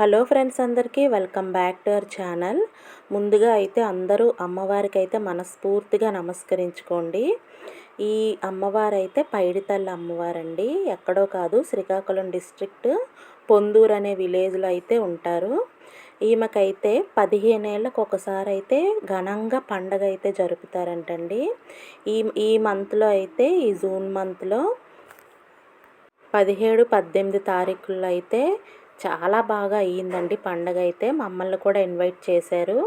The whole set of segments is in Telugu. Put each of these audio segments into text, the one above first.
హలో ఫ్రెండ్స్ అందరికీ welcome back to our channel. ముందుగా అయితే అందరూ అమ్మవారికి అయితే మనస్ఫూర్తిగా నమస్కరించుకోండి. ఈ అమ్మవారు అయితే పైడితల్లి అమ్మవారండి. ఎక్కడో కాదు శ్రీకాకుళం డిస్ట్రిక్ట్ పొందూరు అనే విలేజ్లో అయితే ఉంటారు. ఈమెకైతే పదిహేనేళ్ళకు ఒకసారి అయితే ఘనంగా పండగ అయితే జరుపుతారంటండి. ఈ ఈ మంత్లో అయితే ఈ జూన్ మంత్లో పదిహేడు పద్దెనిమిది తారీఖుల్లో అయితే చాలా బాగా అయ్యిందండి పండగ అయితే మమ్మల్ని కూడా ఇన్వైట్ చేశారు.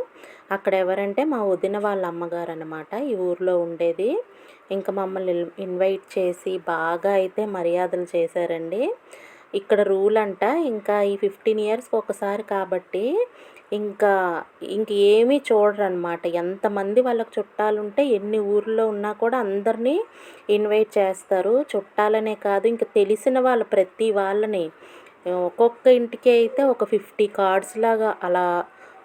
అక్కడ ఎవరంటే మా వదిన వాళ్ళ అమ్మగారు అనమాట ఈ ఊర్లో ఉండేది. ఇంకా మమ్మల్ని ఇన్వైట్ చేసి బాగా అయితే మర్యాదలు చేశారండి. ఇక్కడ రూల్ అంట ఇంకా ఈ ఫిఫ్టీన్ ఇయర్స్కి ఒకసారి కాబట్టి ఇంకా ఇంక ఏమీ చూడరనమాట ఎంతమంది వాళ్ళకి చుట్టాలు ఉంటే ఎన్ని ఊర్లో ఉన్నా కూడా అందరినీ ఇన్వైట్ చేస్తారు. చుట్టాలనే కాదు ఇంకా తెలిసిన వాళ్ళు ప్రతి వాళ్ళని ఒక్కొక్క ఇంటికి అయితే ఒక ఫిఫ్టీ కార్డ్స్ లాగా అలా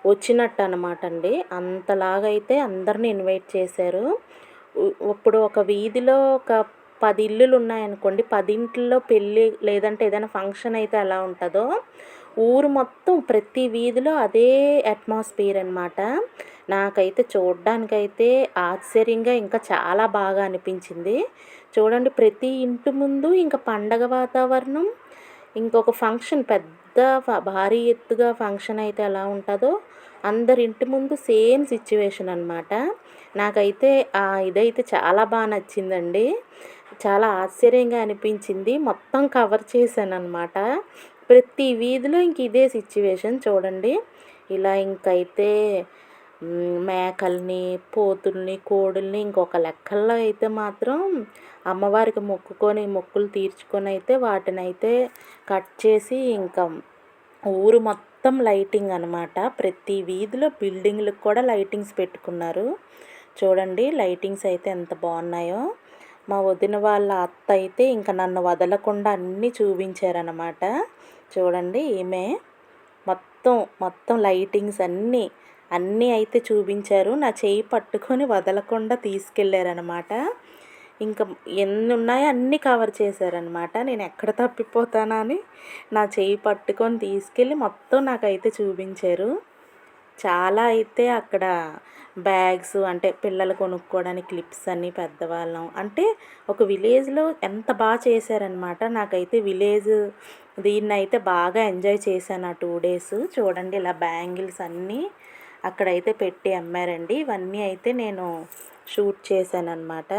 వచ్చినట్టు అనమాట అండి అంతలాగా అయితే అందరిని ఇన్వైట్ చేశారు. ఇప్పుడు ఒక వీధిలో ఒక పది ఇల్లులు ఉన్నాయనుకోండి పదింట్లో పెళ్ళి లేదంటే ఏదైనా ఫంక్షన్ అయితే ఎలా ఉంటుందో ఊరు మొత్తం ప్రతి వీధిలో అదే అట్మాస్ఫియర్ అనమాట నాకైతే చూడ్డానికైతే ఆశ్చర్యంగా ఇంకా చాలా బాగా అనిపించింది. చూడండి ప్రతి ఇంటి ముందు ఇంకా పండగ వాతావరణం ఇంకొక ఫంక్షన్ పెద్ద భారీ ఎత్తుగా ఫంక్షన్ అయితే ఎలా ఉంటుందో అందరి ఇంటి ముందు సేమ్ సిచ్యువేషన్ అనమాట నాకైతే ఇదైతే చాలా బాగా నచ్చిందండి. చాలా ఆశ్చర్యంగా అనిపించింది. మొత్తం కవర్ చేశాను అనమాట ప్రతి వీధిలో ఇంక ఇదే సిచ్యువేషన్ చూడండి. ఇలా ఇంకైతే మేకల్ని పోతుల్ని కోడుల్ని ఇంకొక లెక్కల్లో అయితే మాత్రం అమ్మవారికి మొక్కుకొని మొక్కులు తీర్చుకొని అయితే వాటిని అయితే కట్ చేసి ఇంకా ఊరు మొత్తం లైటింగ్ అనమాట ప్రతి వీధిలో బిల్డింగ్లకు కూడా లైటింగ్స్ పెట్టుకున్నారు. చూడండి లైటింగ్స్ అయితే ఎంత బాగున్నాయో. మా వదిన వాళ్ళ అత్త అయితే ఇంకా నన్ను వదలకుండా అన్నీ చూపించారనమాట చూడండి ఈమె మొత్తం మొత్తం లైటింగ్స్ అన్నీ అన్నీ అయితే చూపించారు. నా చేయి పట్టుకొని వదలకుండా తీసుకెళ్ళారనమాట ఇంకా ఎన్ని ఉన్నాయో అన్నీ కవర్ చేశారనమాట నేను ఎక్కడ తప్పిపోతానా అని నా చేయి పట్టుకొని తీసుకెళ్ళి మొత్తం నాకైతే చూపించారు. చాలా అయితే అక్కడ బ్యాగ్స్ అంటే పిల్లలు కొనుక్కోవడానికి క్లిప్స్ అన్నీ పెద్దవాళ్ళం. అంటే ఒక విలేజ్లో ఎంత బాగా చేశారనమాట నాకైతే విలేజ్ దీన్ని అయితే బాగా ఎంజాయ్ చేశాను ఆ టూ డేస్. చూడండి ఇలా బ్యాంగిల్స్ అన్నీ అక్కడైతే పెట్టి అమ్మారండి. ఇవన్నీ అయితే నేను షూట్ చేశాను అనమాట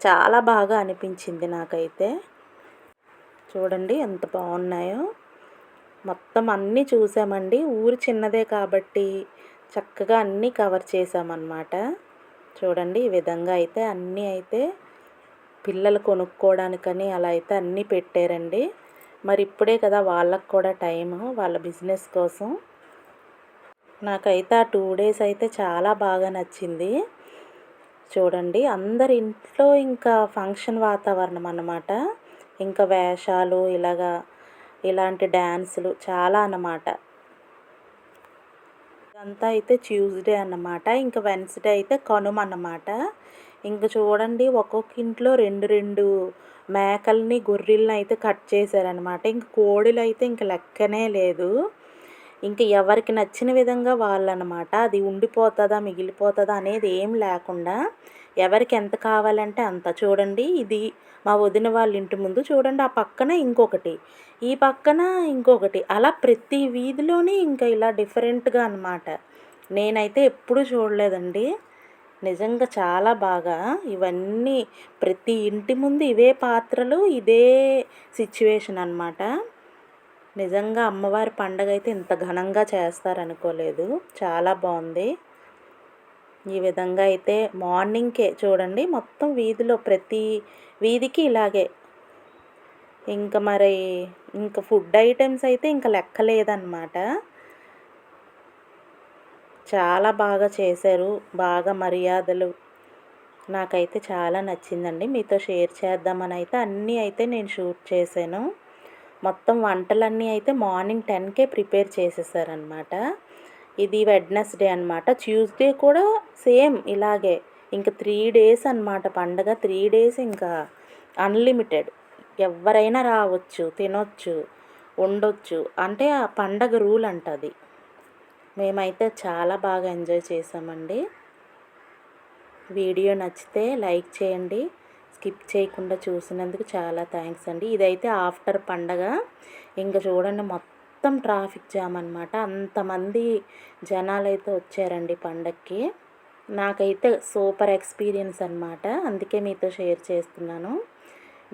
చాలా బాగా అనిపించింది నాకైతే. చూడండి ఎంత బాగున్నాయో. మొత్తం అన్నీ చూసామండి. ఊరు చిన్నదే కాబట్టి చక్కగా అన్నీ కవర్ చేసామన్నమాట చూడండి ఈ విధంగా అయితే అన్నీ అయితే పిల్లలు కొనుక్కోవడానికని అలా అయితే అన్నీ పెట్టారండి. మరి ఇప్పుడే కదా వాళ్ళకు కూడా టైము వాళ్ళ బిజినెస్ కోసం. నాకైతే ఆ టూ డేస్ అయితే చాలా బాగా నచ్చింది. చూడండి అందరి ఇంట్లో ఇంకా ఫంక్షన్ వాతావరణం అన్నమాట. ఇంకా వేషాలు ఇలాగా ఇలాంటి డ్యాన్సులు చాలా అన్నమాట. ఇదంతా అయితే ట్యూస్డే అన్నమాట. ఇంకా వెన్స్డే అయితే కనుమ అన్నమాట. ఇంకా చూడండి ఒక్కొక్క ఇంట్లో రెండు రెండు మేకల్ని గొర్రెల్ని అయితే కట్ చేశారనమాట ఇంక కోడిలు అయితే ఇంక లెక్కనే లేదు. ఇంక ఎవరికి నచ్చిన విధంగా వాళ్ళనమాట అది ఉండిపోతుందా మిగిలిపోతుందా అనేది ఏం లేకుండా ఎవరికి ఎంత కావాలంటే అంత చూడండి. ఇది మా వదిన వాళ్ళ ఇంటి ముందు చూడండి. ఆ పక్కన ఇంకొకటి. ఈ పక్కన ఇంకొకటి. అలా ప్రతి వీధిలోనే ఇంకా ఇలా డిఫరెంట్గా అనమాట నేనైతే ఎప్పుడూ చూడలేదండి. నిజంగా చాలా బాగా ఇవన్నీ ప్రతి ఇంటి ముందు ఇవే పాత్రలు ఇదే సిచ్యువేషన్ అనమాట నిజంగా అమ్మవారి పండగ అయితే ఇంత ఘనంగా చేస్తారనుకోలేదు. చాలా బాగుంది. ఈ విధంగా అయితే మార్నింగ్కే చూడండి. మొత్తం వీధిలో ప్రతి వీధికి ఇలాగే. ఇంకా మరి ఇంకా ఫుడ్ ఐటమ్స్ అయితే ఇంకా లెక్కలేదన్నమాట. చాలా బాగా చేశారు. బాగా మర్యాదలు. నాకైతే చాలా నచ్చిందండి. మీతో షేర్ చేద్దామని అయితే అన్నీ అయితే నేను షూట్ చేశాను. మొత్తం వంటలన్నీ అయితే మార్నింగ్ టెన్కే ప్రిపేర్ చేసేసారనమాట ఇది వెడ్నెస్డే అనమాట ట్యూస్డే కూడా సేమ్ ఇలాగే. ఇంకా త్రీ డేస్ అనమాట పండగ. త్రీ డేస్ ఇంకా అన్లిమిటెడ్ ఎవరైనా రావచ్చు తినొచ్చు ఉండొచ్చు. అంటే ఆ పండగ రూల్ అంట అది. మేమైతే చాలా బాగా ఎంజాయ్ చేసామండి. వీడియో నచ్చితే లైక్ చేయండి. స్కిప్ చేయకుండా చూసినందుకు చాలా థ్యాంక్స్ అండి. ఇదైతే ఆఫ్టర్ పండగ. ఇంకా చూడండి మొత్తం మొత్తం ట్రాఫిక్ జామ్ అనమాట అంతమంది జనాలు అయితే వచ్చారండి పండక్కి. నాకైతే సూపర్ ఎక్స్పీరియన్స్ అనమాట అందుకే మీతో షేర్ చేస్తున్నాను.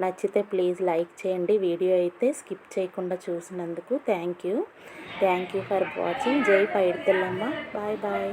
నచ్చితే ప్లీజ్ లైక్ చేయండి. వీడియో అయితే స్కిప్ చేయకుండా చూసినందుకు thank you. Thank you for watching. జై పైడితెల్లమ్మ. Bye bye.